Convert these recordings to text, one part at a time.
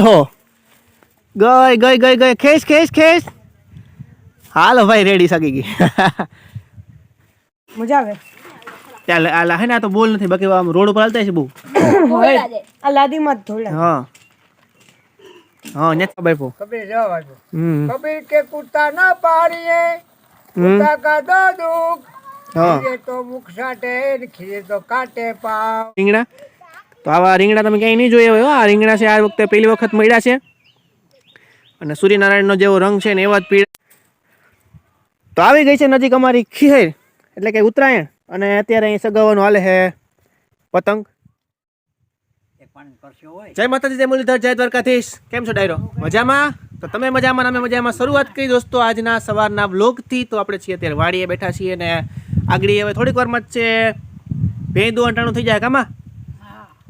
હો. ગઈ ગઈ ગઈ ગઈ ખેસ ખેસ ખેસ હાલો ભાઈ રેડી સગી ગઈ. મજા આવે. ચાલ આ લાહે ને આ તો બોલ નથી બાકી આમ રોડ ઉપર હાલતા છે બહુ. આ લાદીમાં જ ધોળા. હા. હા નેતા બાઈપો કબીર જવાબ આપ્યો. કબીર કે કુતા ના પાડીએ. કુતા કા દો દુઃખ. હા. તો મુખ સાટે ને ખીરે તો કાટે પાવ. રીંગણા તો આવા રીંગણા તમે ક્યાંય નહીં જોયા હોય આ રીંગણા છે આ વખતે પહેલી વખત મળ્યા છે. અને સૂર્યનારાયણનો જેવો રંગ છે ને એવા જ પીળા. તો આવી ગઈ છે નજીક અમારી ખીહેર એટલે કે ઉત્તરાયણ. અને અત્યારે અહીં સગાવાનું હાલે છે પતંગ. જય માતાજી જય મુરલીધર જય દ્વારકાધીશ. કેમ છો ડાયરો? મજામાં? તો તમે મજામાં અમે મજામાં? શરૂઆત કરી દોસ્તો આજના સવારના બ્લોગથી તો આપણે છીએ અત્યારે વાડીએ બેઠા છીએ ને આગળ હવે થોડીક વારમાં જ છે. ભેંદુ દોવાટાણું થઈ જાય કામાં.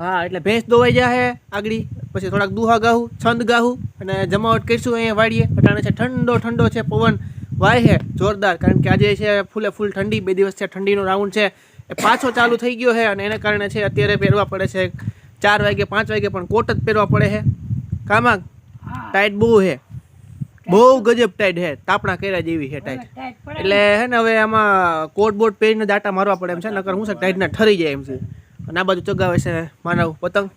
હા એટલે ભેંસ દોવાઈ જાય આગળી. પછી થોડાક દુહા ગાહું છંદ ગાહું અને જમાવટ કરીશું અહીંયા વાડીએ. અટાણે છે ઠંડો ઠંડો છે પવન. વાય છે જોરદાર. કારણ કે આજે છે ફૂલે ફૂલ ઠંડી. બે દિવસ છે ઠંડીનો રાઉન્ડ છે. એ પાછો ચાલુ થઈ ગયો છે અને એના કારણે છે અત્યારે પહેરવા પડે છે ચાર વાગે પાંચ વાગે પણ કોટ જ પહેરવા પડે છે કામાં? ટાઈટ બહુ છે બહુ ગજબ ટાઈટ છે તાપણા કર્યા જેવી છે ટાઈટ એટલે હે ને હવે આમાં કોટ બોટ પહેરીને દાટા મારવા પડે એમ છે. નકર હું છે ટાઈટના ઠરી જાય એમ છે. અને આ બાજુ ચગાવે છે માનવ પતંગ.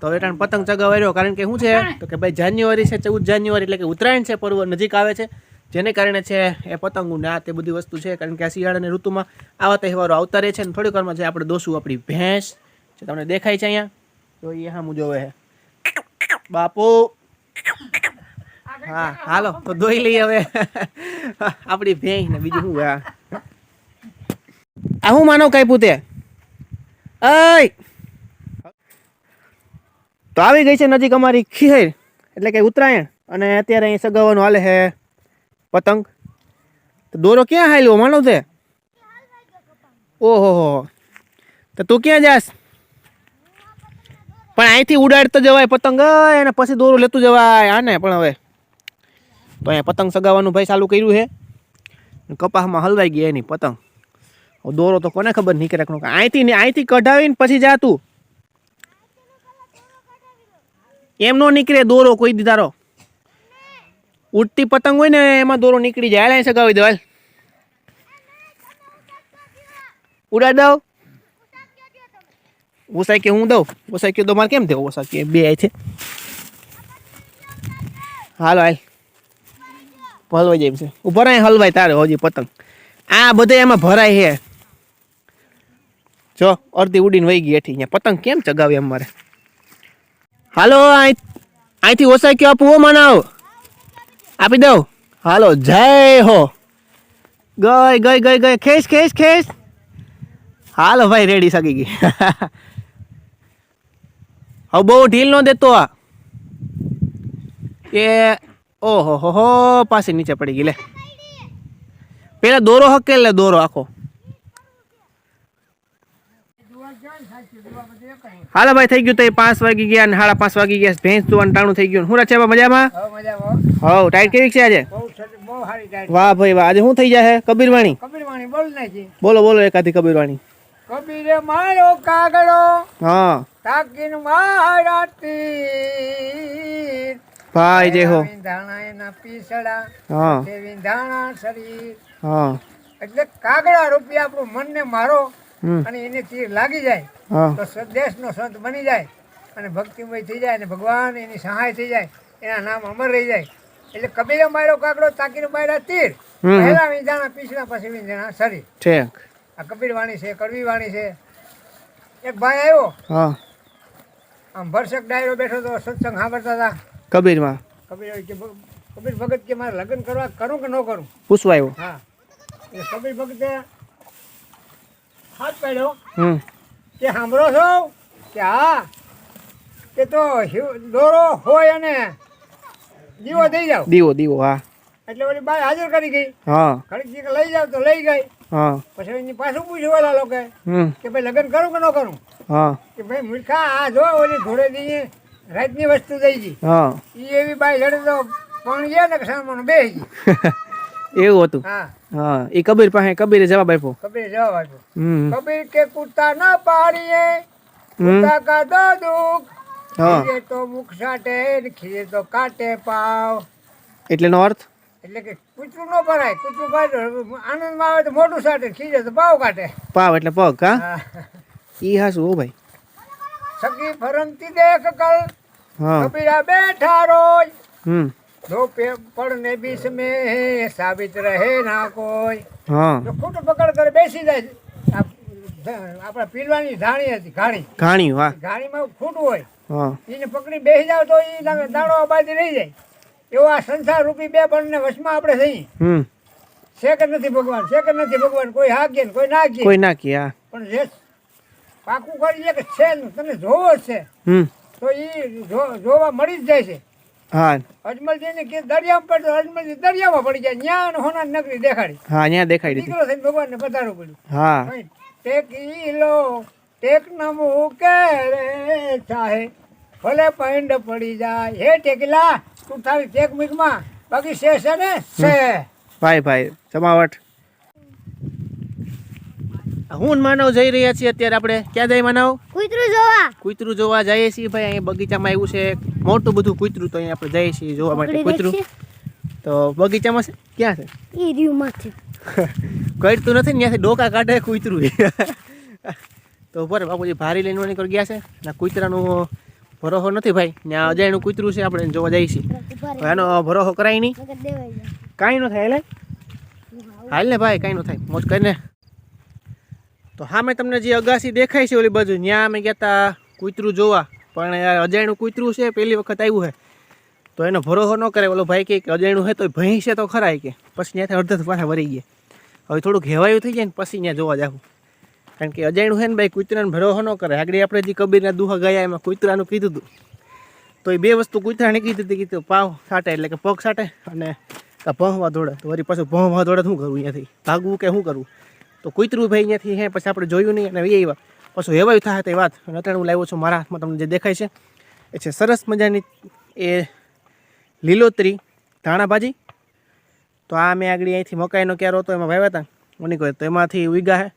તો હવે ટાણ પતંગ ચગાવ્યો કારણ કે શું છે? તો કે ભાઈ જાન્યુઆરી છે, ચૌદ જાન્યુઆરી એટલે કે ઉત્તરાયણ છે, પર્વ નજીક આવે છે. જેને કારણે છે એ પતંગો ને આ તે બધી વસ્તુ છે. કારણ કે આ શિયાળાની ઋતુમાં આવા તહેવારો આવતા રહે છે અને થોડીક વારમાં છે આપણે દોશું આપણી ભેંસ. જે તમને દેખાય છે અહીંયા. તો એ હા જોવે છે. બાપુ! હા, હાલો. તો દોઈ લઈએ હવે. આપણી ભેંસ ને બીજું શું આ? હું માનવ કાપ્યું તે? અય તો આવી ગઈ છે નજીક અમારી ખીહેર, એટલે કે ઉત્તરાયણ. અને અત્યારે અહીં સગાવવાનું હાલે છે પતંગ. તો દોરો ક્યાં હાલ્યો? માનવ છે ઓહો, હો તો તું ક્યાં જાસ પણ અહીંથી ઉડાડતો જવાય પતંગ. અને પછી દોરો લેતું જવાય. આને પણ હવે. તો અહીંયા પતંગ સગાવવાનું ભાઈ ચાલુ કર્યું છે કપાસમાં હલવાઈ ગયા એની પતંગ. દોરો તો કોને ખબર નીકળે કે અહીંથી ને અહીંથી કઢાવીને પછી જા તું. એમ નો નીકળે દોરો કોઈ દી તારો. ઉડતી પતંગ હોય ને એમાં દોરો નીકળી જાય. હાલ અહીં સગાવી દો, હાલ. ઉડાડ દઉં. ઓસાઈ કે હું દઉં? ઓસાઈ કે તો મારે કેમ થયો ઓસા કે બે આય છે. હાલો, હાલ. હલવાઈ જાય એમ છે. ઉપર અહીં હલવાય તારે હજી પતંગ. આ બધે એમાં ભરાય છે. જો, અડધી ઉડીને વહી ગઈ હેઠી પતંગ કેમ ચગાવી એમ મારે હાલો અહીં અહીંથી ઓસાઈ કયો આપવું હો, મનાવ. આપી દઉં. હાલો, જય હો. ગઈ ગઈ ગઈ ગઈ ખેસ ખેસ ખેસ હાલો, ભાઈ, રેડી સગી ગઈ. હવે બહુ ઢીલ ન દેતો આ. એ, ઓહો, હો હો, પાછી નીચે પડી ગઈ, લે. પેલા દોરો હકેલ લે દોરો આખો. હાલો ભાઈ થઈ ગયું તો પાંચ વાગી ગયા ને સાડા પાંચ વાગી ગયા ભેંસ તું અંટાણું થઈ ગયું. હું રચે મજામાં? હવે ટાઈટ કેવી છે આજે? વાહ ભાઈ વાહ. આજે શું થઈ જાય કબીરવાણી? કબીર બોલ બોલો બોલો એકાદી કબીરવાણી. કબીરે મારો કાગડો હા. તાકીન મહારાતી ભાઈ જે હો. વિંધાણા એના પીસડા હા. તે વિંધાણા શરીર. હા. એટલે કાગડા રૂપિયા આપણું મનને મારો. હમ અને એને તીર લાગી જાય તો દેશનો સંત બની જાય અને ભક્તિમય થઈ જાય અને ભગવાન એની સહાય થઈ જાય એના નામ અમર રહી જાય. એટલે કબીરે માર્યો કાકડો તાકીને માર્યા તીર પહેલા વિંધાણા પીછલા પછી વિંધાણા શરીર. ઠીક. આ કબીર વાણી છે કડવી વાણી છે. એક ભાઈ આવ્યો. હા. આમ ભરસક ડાયરો બેઠો તો સત્સંગ સાંભળતા હતા. કબીરમાં. કબીર કે કબીર ભગત કે મારે લગ્ન કરવા કરું કે ન કરું? પૂછવા આવ્યો. હા. એટલે કબીર ભગતે હાથ પાડ્યો. તે કે સાંભળો છો? કે હા કે તો દોરો હોય અને દીવો દઈ જાવ દીવો દીવો હા. એટલે ઓલી બાઈ હાજર કરી ગઈ. હા. જી લઈ જાવ તો લઈ ગઈ. હા. પછી એની પાછું પૂછ્યું ઓલા લોકો કે ભાઈ લગ્ન કરું કે ન કરું? હા. કે ભાઈ મૂર્ખા આ જો ઓલી ઘોડે દઈએ રાતની વસ્તુ દઈ ગઈ. હા. એ એવી બાઈ લડે તો પણ ગયા ને સામાન બે ગઈ. એવું હતું. હા. એ કબીર પાસે કબીરે જવાબ આપ્યો. કબીર જવાબ આપ્યો. કબીર કે કુતા ના પાડીએ કુતા કા દો દુખ ખીરે તો મુખ સાટે ખીરે તો કાટે પાવ. એટલે નો અર્થ? એટલે કે કૂતરું ન ભરાય કૂતરું આનંદ આનંદમાં આવે તો મોટું સાટે ખીજે તો પાવ કાટે પાવ એટલે પગ હા. ઈ હાસું હો ભાઈ. સગી ફરંતી દેખ કલ. કબીરા બેઠા રોજ. હમ. દો પે ને બીસ મે સાબિત રહે ના કોઈ. હા. જો ખોટું પકડ કરે બેસી જાય. આપણા પીલવાની ધાણી હતી ઘાણી. ઘાણી હા ઘાણીમાં ખોટું હોય. હા. એને પકડી બેસી જાવ તો એ દાણો આબાદી રહી જાય. એવો આ સંસાર રૂપી બે પણને વશમાં આપણે થઈ. હમ. છે નથી ભગવાન છે નથી ભગવાન. કોઈ હાકે ને કોઈ ના કે કોઈ નાખી હા. પણ જે પાકું કરીએ કે છે તને જોવો જ છે. તો એ જોવા મળી જ જાય છે. હા. અજમલજી કે દરિયામાં પડે અજમલજી દરિયામાં પડી જાય. ન્યા હોના નગરી દેખાડી. હા દીધી. દીકરો થઈને ભગવાનને પધારવું પડ્યું. હા. ભાઈ, ટેકી લો ટેક નમો કે રે ચાહે. ભલે પૈંડ પડી જાય. હે ટેકલા તું તારી ટેક મીકમાં બાકી છે છે ને? છે. ભાઈ ભાઈ જમાવટ. હું ને માનવ જઈ રહ્યા છીએ અત્યારે આપણે. ક્યાં જાય માનવ? કૂતરું જોવા. કૂતરું જોવા જઈએ છીએ ભાઈ અહીંયા બગીચામાં આવ્યું છે મોટું બધું કૂતરું તો અહીંયા આપણે જઈએ છીએ જોવા માટે કૂતરું. તો બગીચામાં છે? ક્યાં છે? ઈ રહ્યું કઈતું નથી ને ત્યાંથી ડોકા કાઢે કૂતરું. તો ઉપર બાપુજી ભારી લઈને નીકળી ગયા છે. ના કૂતરાનું ભરોહો નથી ભાઈ. ત્યાં અજાયનું કૂતરું છે આપણે જોવા જઈએ છીએ. એનો ભરોહો કરાય નહીં. કાંઈ ન થાય એટલે હાલ ને ભાઈ કાંઈ ન થાય. મોજ કરીને. તો હા મેં તમને જે અગાસી દેખાય છે ઓલી બાજુ ત્યાં અમે ગયા હતા કૂતરું જોવા. પણ અજાણ્યું કૂતરું છે પહેલી વખત આવ્યું છે તો એનો ભરોસો ન કરે ઓલો ભાઈ કે અજાણ્યું હોય તો ભઈ છે તો ખરાય કે. પછી ત્યાંથી અડધા પાછા વરી ગયા. હવે થોડુંક હેવાયું થઈ જાય ને પછી ત્યાં જોવા જાવું કારણ કે અજાયણું છે ને ભાઈ, કૂતરાને ભરોસો ન કરે આગળ આપણે જે કબીરના દુહા ગયા, એમાં કૂતરાનું કીધું હતું તો એ બે વસ્તુ કૂતરાને કીધી હતી, કીધું, પાવ સાટે, એટલે કે પગ સાટે અને કાં ભણવા દોડે. તો વળી પાછું ભણવા દોડે શું કરવું અહીંયાથી? ભાગવું કે શું કરવું તો કુતરું ભાઈ અહીંયાથી હે, પછી આપણે જોયું નહીં, અને એ પાછું હેવાયું થાય તે વાત. અને હું લાવ્યો છું મારા હાથમાં, તમને જે દેખાય છે. એ છે સરસ મજાની એ લીલોતરી ધાણાભાજી. તો આ મેં આગળ અહીંથી મકાઈનો ક્યારો હતો, એમાં વાવ્યા હતા મને કોઈ તો એમાંથી ઉગા હે.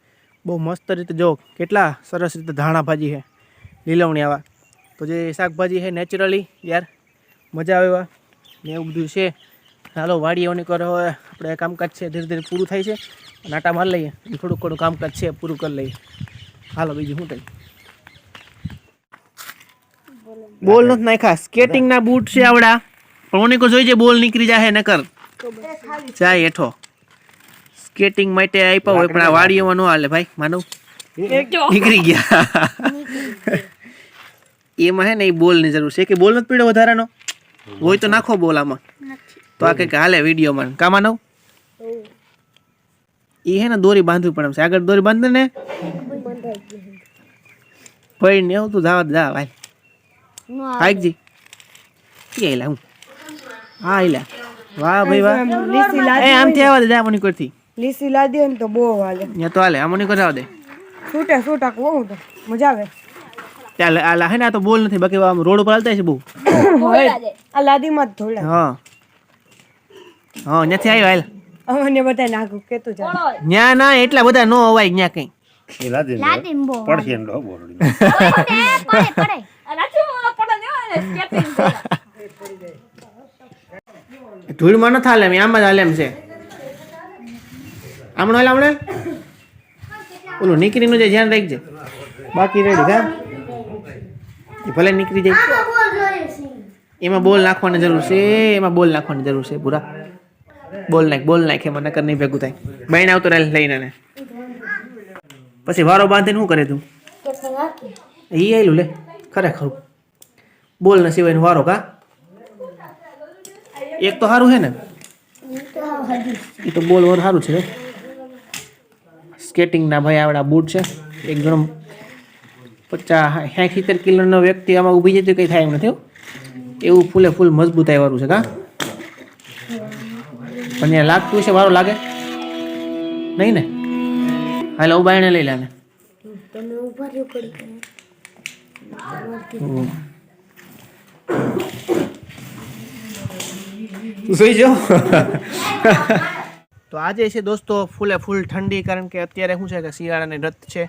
બહુ મસ્ત રીતે જો કેટલા સરસ રીતે ધાણાભાજી છે લીલવણી આવા. તો જે શાકભાજી છે નેચરલી યાર, મજા આવે એવા. ને એવું બધું છે. ચાલો વાડીઓની કરો આપણે કામકાજ છે, ધીરે ધીરે પૂરું થાય છે. અને આટા મારી લઈએ થોડુંક થોડું કામકાજ છે પૂરું કરી લઈએ. હાલો બીજું શું થાય? બોલ નથી નાખ્યા. સ્કેટિંગના બૂટ છે આવડા. પણ ઓની કો જોઈ છે બોલ નીકળી જાય નકર જાય હેઠો. સ્કેટિંગ માટે આપ્યા હોય પણ આ વાડીઓમાં ન હાલે ભાઈ માનવ. નીકળી ગયા. એમાં હે ને એ બોલની જરૂર છે. કે બોલ નથી પીડ્યો વધારાનો? હોય તો નાખો બોલ આમાં. તો આ કંઈક હાલે વિડીયોમાં. કા માનવ? એ હે ને દોરી બાંધવી પડે છે. આગળ દોરી બાંધે ને? ભાઈ ને એવું તું જાવ જા ભાઈ હાઈકજી કે એલા હું? હા એલા વાહ ભાઈ વાહ. લીસી એ આમથી આવા દે જા મની કરથી લીસી લાદી ને તો બહુ હાલે. ત્યાં તો હાલે આમની કરાવ દે. છૂટા છૂટા બહુ તો. મજા આવે. ચાલ આ હે ને આ તો બોલ નથી બાકી આમ રોડ ઉપર હાલતા છે બહુ. આ લાદીમાં જ ધોળા. હા. હા ત્યાંથી આવ્યો હાલ. અમને બધા નાખું કેતું ચાલે ન્યા ના એટલા બધા નો અવાય ન્યા કઈ. પડશે ને બોરડી. ધૂળમાં ન હાલે એમ આમાં જ હાલે એમ છે. આમણો હાલ આપણે ઓલું નીકળીનું જે ધ્યાન રાખજે. બાકી રેડી હા? ભલે નીકળી જાય. એમાં બોલ નાખવાની જરૂર છે એમાં બોલ નાખવાની જરૂર છે પૂરા બોલ નાખ બોલ નાખ એમાં નકર નહીં ભેગું થાય. બહેન આવતો રહે લઈને ને. પછી વારો બાંધીને શું કરે તું? એ આવેલું લે, ખરેખર. બોલ ને સિવાયનો વારો કા? એક તો સારું છે ને. એ તો બોલ વર સારું છે. સ્કેટિંગના ભાઈ આવડા બૂટ છે. એક જણો પચાસ, સાઠ, સિત્તેર કિલોનો વ્યક્તિ આમાં ઊભી જતી કંઈ થાય એમ નથી એવું ફૂલે ફૂલ મજબૂતાઈ વાળું છે કા? પણ એ લાગતું છે વારો લાગે? નહીં ને? હાલ ઊભા એને લઈ લે ને હમ. સુઈ જાઓ તો આજે છે દોસ્તો ફૂલે ફૂલ ઠંડી કારણ કે અત્યારે શું છે કે શિયાળાની રત છે.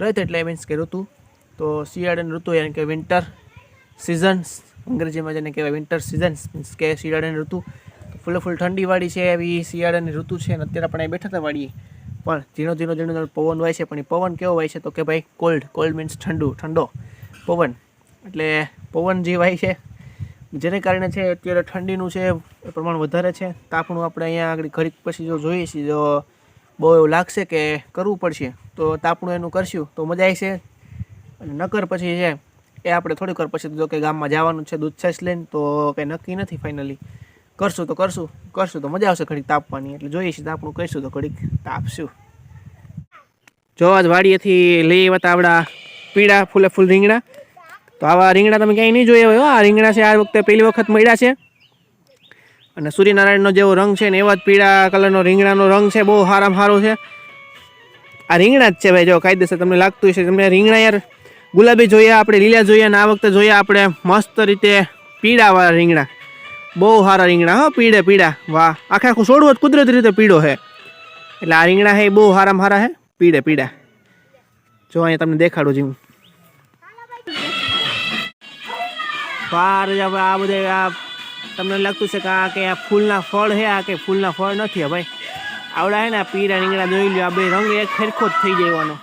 રત એટલે મીન્સ કે ઋતુ. તો શિયાળાની ઋતુ યાની કે વિન્ટર સિઝન્સ અંગ્રેજીમાં જેને કહેવાય વિન્ટર સિઝન્સ મીન્સ કે શિયાળાની ઋતુ. ફૂલે ફૂલ ઠંડીવાળી છે, એવી શિયાળાની ઋતુ છે, અને અત્યારે આપણે અહીં બેઠા હતા વાળીએ પણ ઝીણો ઝીણો ઝીણો પવન વાય છે, પણ એ પવન કેવો હોય છે તો કે ભાઈ કોલ્ડ કોલ્ડ મીન્સ ઠંડુ, ઠંડો પવન. એટલે પવન જે વાય છે, જેને કારણે છે, અત્યારે ઠંડીનું છે, એ પ્રમાણ વધારે છે. તાપણું આપણે અહીંયા આગળ ઘડીક પછી જો જોઈએ છીએ, જો બહુ એવું લાગશે કે કરવું પડશે, તો તાપણું એનું કરશું, તો મજા આવશે અને નકર પછી છે, એ આપણે થોડીક વાર પછી જો કે ગામમાં જવાનું છે દૂધ છાશ લઈને, તો કંઈ નક્કી નથી ફાઇનલી કરશું તો કરશું કરશું તો મજા આવશે ઘડીક તાપવાની. એટલે જોઈએ છીએ તાપણું કરીશું તો ઘડીક તાપશું. જો આજ વાડીએથી લઈ આવ્યા આપણા પીળા ફૂલે ફૂલ રીંગણા. તો આવા રીંગણા તમે ક્યાંય નહીં જોયા હોય. આ રીંગણા છે, આ વખતે પહેલી વખત મળ્યા છે. અને સૂર્યનારાયણનો જેવો રંગ છે ને એવા જ પીળા કલરનો રીંગણાનો રંગ છે, બહુ સારામાં સારો છે. આ રીંગણા જ છે ભાઈ, જો કાયદેસર તમને લાગતું હશે. તમને રીંગણા યાર ગુલાબી જોઈએ આપણે લીલા જોઈએ અને આ વખતે જોઈએ આપણે મસ્ત રીતે પીળાવાળા રીંગણા. બહુ સારા રીંગણા હો, પીળે પીળા. વાહ, આખે આખું છોડવું જ કુદરતી રીતે પીળો છે એટલે આ રીંગણા છે એ બહુ સારામાં સારા છે પીળે પીળા. જો અહીંયા તમને દેખાડું છું. બાર જ હવે આ બધે આ તમને લાગતું છે કે આ કે આ ફૂલના ફળ છે આ કે ફૂલના ફળ નથી હે ભાઈ. આવડા હે ને, આ પીળા રીંગણા જોઈ લ્યો, આ બે રંગ એક ફેરખો જ થઈ જવાનો.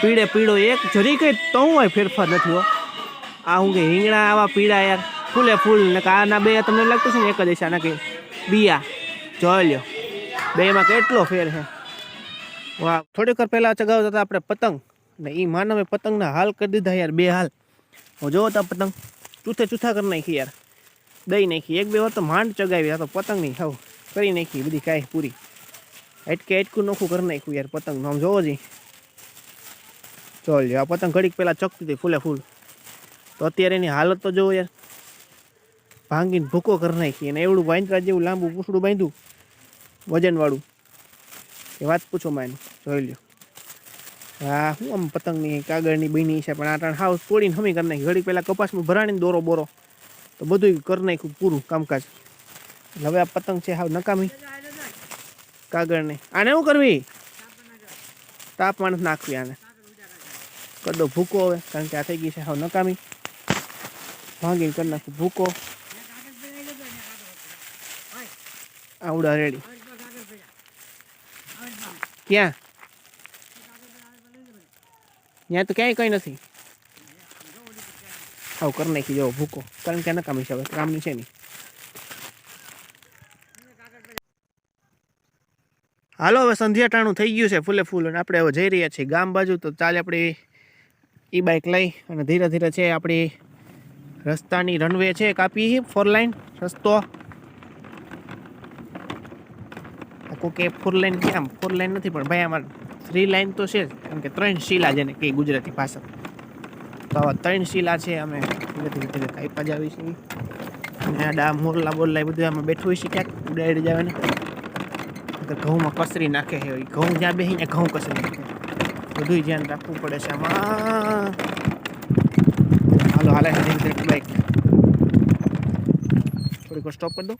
પીળે પીળો એક, જરી કઈ તો હોય ફેરફાર નથી હો. આ હું કે રીંગણા આવા પીળા યાર. ફૂલે ફૂલ, ને કે આના બે તમને લાગતું છે ને, એક જ હશે, આના કે બિયા, જોઈ લ્યો. બેમાં કેટલો ફેર છે. વાહ, થોડીક વાર પહેલાં ચગાવતા હતા આપણે પતંગ, ને એ માનવે પતંગના હાલ કરી દીધા યાર, બે હાલ. હું જોવો તા પતંગ, ચૂથે ચૂથા કરી નાખી યાર. દઈ નાખી, એક બે વાર તો માંડ ચગાવી, આ તો પતંગ નહીં, હાવ, કરી નાખી, બધી કાંઈ પૂરી. અટકે અટકું નોખું કરી નાખ્યું યાર પતંગ આમ જોવો જી. ચાલ આ પતંગ ઘડીક પહેલાં ચકતી હતી, ફૂલે ફૂલ. તો અત્યારે એની હાલત તો જોવો યાર. ભાંગીને ભૂકો કરી નાખી અને એવડું વાંદરા જેવું લાંબુ પૂછડું બાંધ્યું વજનવાળું. એ વાત પૂછો માં જોઈ લ્યો. હા હું આમ પતંગની કાગળની બની છે, પણ આ ટાણ હાવ તોડીને હમી કરી નાખી. ઘડી પહેલાં કપાસમાં ભરાણીને દોરો બોરો. તો બધું કરી નાખ્યું પૂરું કામકાજ. હવે આ પતંગ છે હાવ નકામી. કાગળને. આને શું કરવી? તાપમાન નાખવી આને. કદો ભૂકો હવે, કારણ કે આ થઈ ગઈ છે હાવ નકામી. ભાંગીને કરી નાખું ભૂકો. આવડા રેડી. ક્યાં? ત્યાં તો ક્યાંય કંઈ નથી. આવું કરી નાખી જવો ભૂકો. કારણ કે નકામી છે હવે કામની છે નહીં. હાલો, હવે સંધ્યા ટાણું થઈ ગયું છે, ફૂલે ફૂલ. અને આપણે હવે જઈ રહ્યા છીએ ગામ બાજુ, તો ચાલે આપણે ઈ બાઇક લઈ અને ધીરે ધીરે છે આપણી રસ્તાની રનવે છે, કાપી ફોર લાઈન રસ્તો. કોકે ફોર લાઈન કેમ ફોર લાઈન નથી, પણ ભાઈ આમાં થ્રી લાઇન તો છે જ. કારણ કે ત્રણ શીલા જેને કે ગુજરાતી ભાષા. તો આવા ત્રણ શીલા છે, અમે ધીરે ધીરે ધીરે કાપા જ આવી છીએ અને આ ડા મોરલા, બોરલા એ બધું અમે બેઠું હોય છે ક્યાંક, ઉડાડી જવાને. તો ઘઉંમાં કસરી નાખે છે ઘઉં જ્યાં બેસીને ઘઉં કસરી નાખે બધું ધ્યાન રાખવું પડે છે આમાં. હાલો, હાલે ધીરે ધીરે બાઈક થોડીક સ્ટોપ કરી દો